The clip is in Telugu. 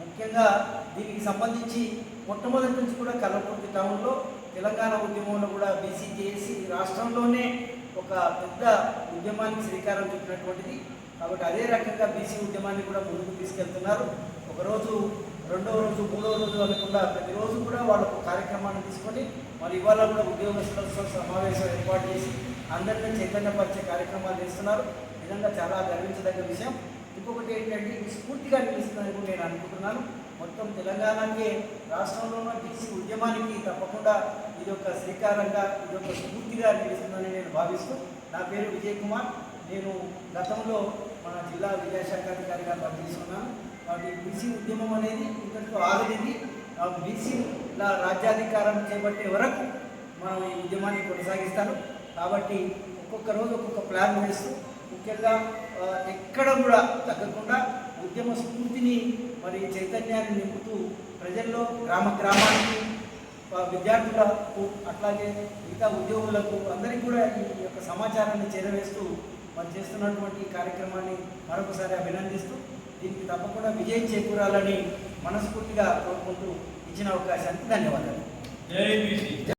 ముఖ్యంగా దీనికి సంబంధించి మొట్టమొదటి నుంచి కూడా కలపూర్తి టౌన్లో తెలంగాణ ఉద్యమంలో కూడా బీసీ చేసి రాష్ట్రంలోనే ఒక పెద్ద ఉద్యమానికి శ్రీకారం చుట్టినటువంటిది. కాబట్టి అదే రకంగా బీసీ ఉద్యమాన్ని కూడా ముందుకు తీసుకెళ్తున్నారు. ఒకరోజు రెండవ రోజు మూడవ రోజు అనకుండా ప్రతిరోజు కూడా వాళ్ళు ఒక కార్యక్రమాన్ని తీసుకొని మరి ఇవాళ కూడా ఉద్యోగస్తులతో సమావేశం ఏర్పాటు చేసి అందరినీ చైతన్యపరిచే కార్యక్రమాలు చేస్తున్నారు. నిజంగా చాలా గర్వించదగ్గ విషయం. ఇంకొకటి ఏంటంటే ఇది స్ఫూర్తిగా నిలుస్తుందని కూడా నేను అనుకుంటున్నాను. మొత్తం తెలంగాణకే ఉన్న బీసీ ఉద్యమానికి తప్పకుండా ఇది ఒక శ్రీకారంగా ఇది ఒక స్ఫూర్తిగా నిలుస్తుందని నేను భావిస్తూ నా పేరు విజయ్ కుమార్. నేను గతంలో మన జిల్లా విద్యాశాఖాధికారిగా పనిచేస్తున్నాను కాబట్టి బీసీ ఉద్యమం అనేది ఇంతటితో ఆగలేదు ఆ బీసీల రాజ్యాధికారం చేపట్టే వరకు మనం ఈ ఉద్యమాన్ని కొనసాగిస్తాను. కాబట్టి ఒక్కొక్క రోజు ఒక్కొక్క ప్లాన్ వేస్తూ ముఖ్యంగా ఎక్కడ కూడా తగ్గకుండా ఉద్యమ స్ఫూర్తిని మరి చైతన్యాన్ని నింపుతూ ప్రజల్లో గ్రామ గ్రామానికి విద్యార్థులకు అట్లాగే మిగతా ఉద్యోగులకు అందరికీ కూడా ఈ యొక్క సమాచారాన్ని చేరవేస్తూ మరి చేస్తున్నటువంటి కార్యక్రమాన్ని మరొకసారి అభినందిస్తూ దీనికి తప్పకుండా విజయం చేకూరాలని మనస్ఫూర్తిగా కోరుకుంటూ ఇచ్చిన అవకాశానికి ధన్యవాదాలు.